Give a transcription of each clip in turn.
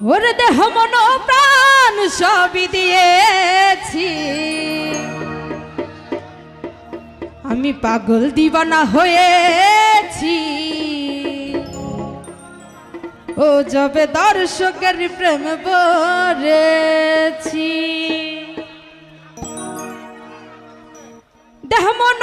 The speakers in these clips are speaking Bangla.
ওর দেহ মন প্রাণ সবই দিয়েছি। আমি পাগল দিবানা হয়েছি। ও যবে দর্শকের প্রেম বরেছি দেহ মন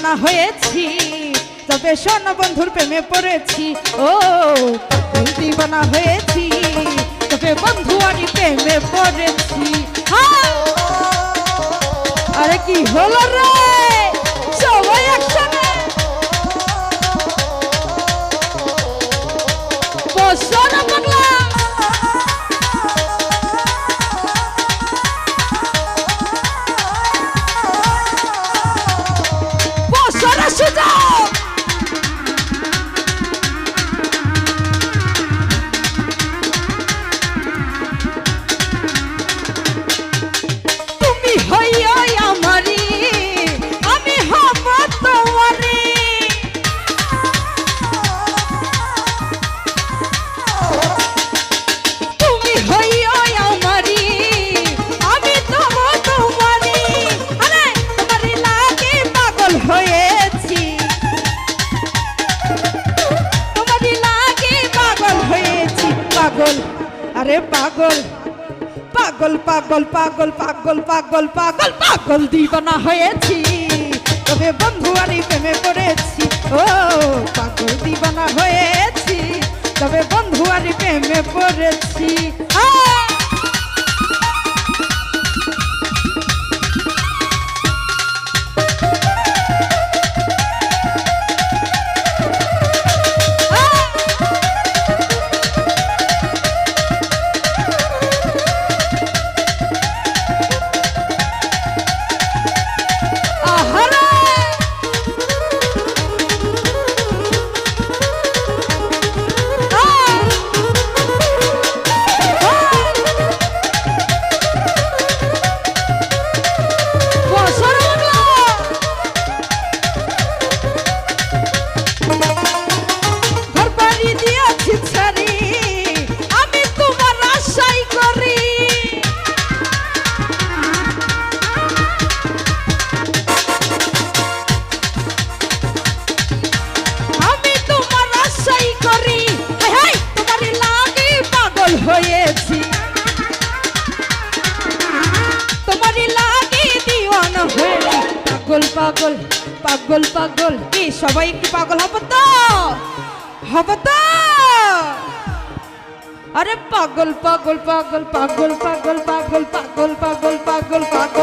দিবানা হয়েছি, তবে স্বর্ণ বন্ধুর প্রেমে পড়েছি। ও দিওয়ানা হয়েছি, তবে বন্ধু আমি প্রেমে পড়েছি। আরে কি হলো রে? আরে পাগল পাগল পাগল পাগল পাগল পাগল পাগল পাগল দিবানা হয়েছি। তবে বন্ধু আরি প্রেমে পড়েছি। ও, পাগল দিবানা হয়েছি। তবে বন্ধু আরি প্রেমে পড়েছি। আহ! পাগল পাগল পাগল পাগল কি সবাই একটু পাগল হব তো হব তো আরে পাগল পাগল পাগল পাগল পাগল পাগল পাগল পাগল পাগল পাগল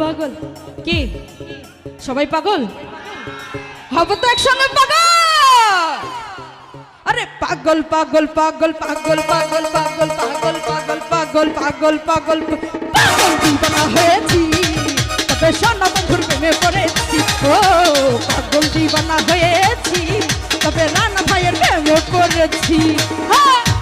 পাগল কি সবাই পাগল হব তো একসঙ্গে পাগল আরে পাগল পাগল পাগল পাগল পাগল পাগল পাগল পাগল পাগল পাগল পাগল পাগল দিবানা হয়েছি তবে সোনা বন্ধুর প্রেমে পড়েছি ও পাগল দিবানা হয়েছি তবে রানা ভাইয়ের প্রেমে পড়েছি হ্যাঁ হ্যাঁ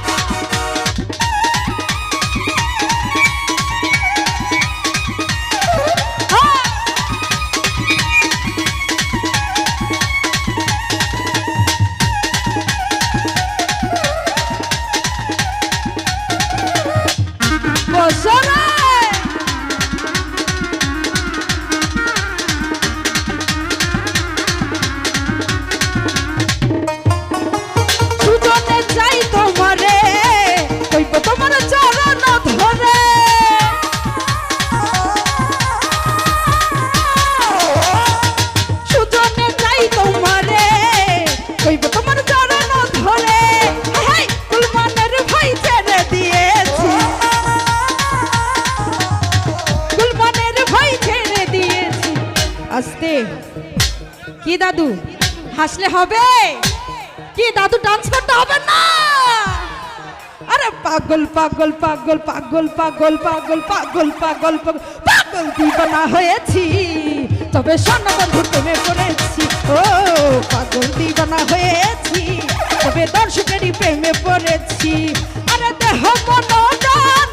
হবে? কি, দাদু ডান্স করতে হবে না? আরে পাগল পাগল পাগল পাগল পাগল পাগল পাগল পাগল পাগল দিবানা হয়েছি, তবে সোনা প্রেমে পড়েছি। ও, পাগল দিবানা হয়েছি, তবে দর্শকেরই প্রেমে পড়েছি। আরে দেহ, মন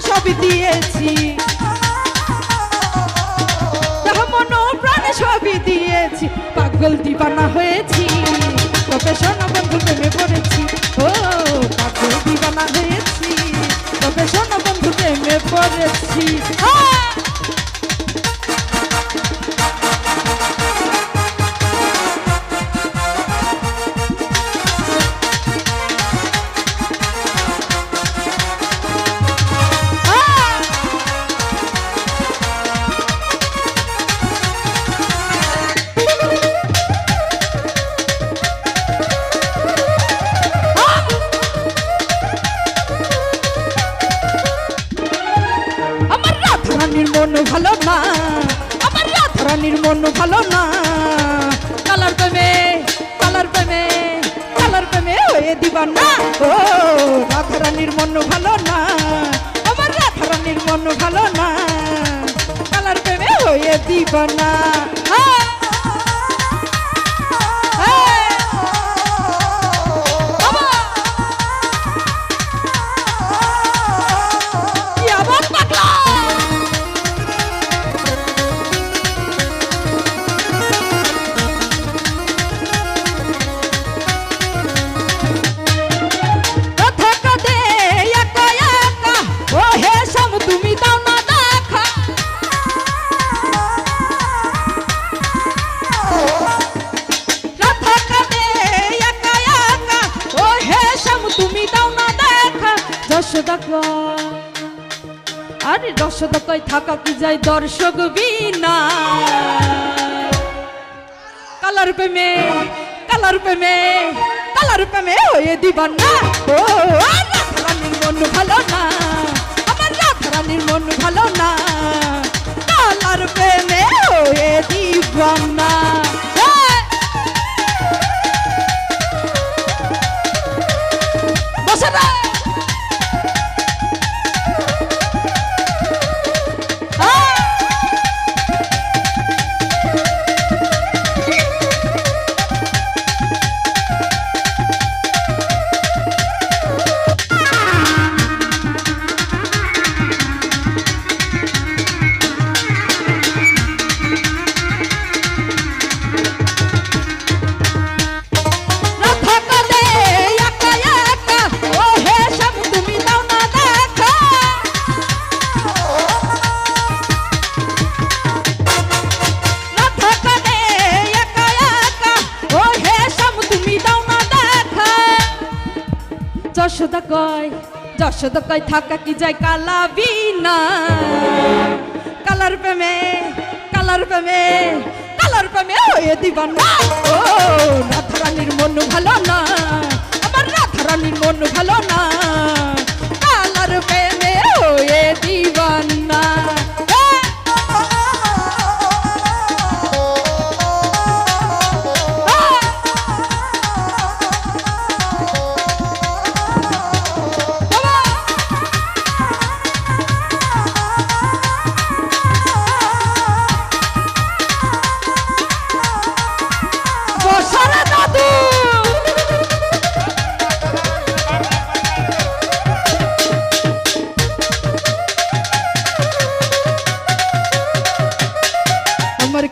সবই দিয়েছি। দেহ, মন, প্রাণ সবই দিয়েছি। পাগল দিবানা হয়েছি তবে সোনা বন্ধু, প্রেমে পড়েছি। ও পাগল দিবানা হয়েছি। তবে সোনা বন্ধু, প্রেমে পড়েছি। হ্যাঁ রাধারানীর মন ভালো না। কালার প্রেমে কালার প্রেমে কালার প্রেমে হয়ে দিবা না ও, রাধারানীর মন ভালো না। আমার রাধারানীর মন ভালো না। কালার প্রেমে হয়ে দিবা কয় আরে দর্শক থাকা কি যায় দর্শক বিনা? কালার প্রেমে কালার প্রেমে কালার প্রেমে হয়ে দিবা না ও রাধারানীর মন ভালো না। আমার রাধা রানীর মন ভালো না। কালার প্রেমে হয়ে দিবানা। হ্যাঁ। কয় যশোদ কয় থাকা কি যায় কালা বিনা? কালার প্রেমে কালার প্রেমে কালার প্রেমে হয়ে দিবা না ও, রাধারানীর মন ভালো না, আমার রাধারানীর মন ভালো না।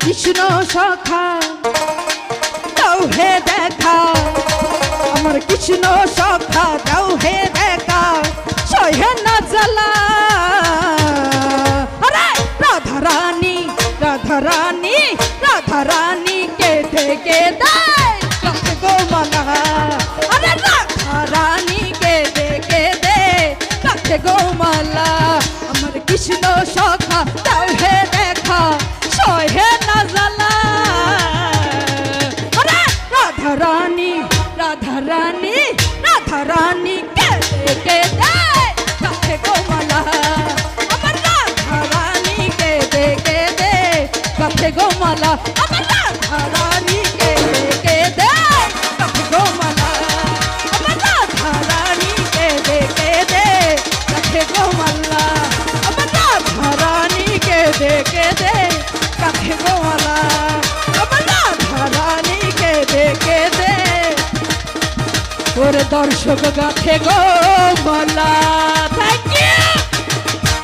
কৃষ্ণ সখা, দাও হে দেখা। আমার কৃষ্ণ সখা, দাও হে দেখা। সহে না জ্বালা। রাধা রানী রাধা রানী রাধা রানী কেটে কেটে কাছে গো কেটে কেটে কাছে গো আমার কৃষ্ণ সখা মালা, আমার রাধা রানী কেটে কেটে কাছে গো মালা। আমার রাধা রানী কেটে কেটে কাছে গো মালা। আমার রাধা রানী কেটে কেটে কাছে গো মালা। আমার রাধা রানী কেটে কেটে ওর দর্শক গাথে গো মালা।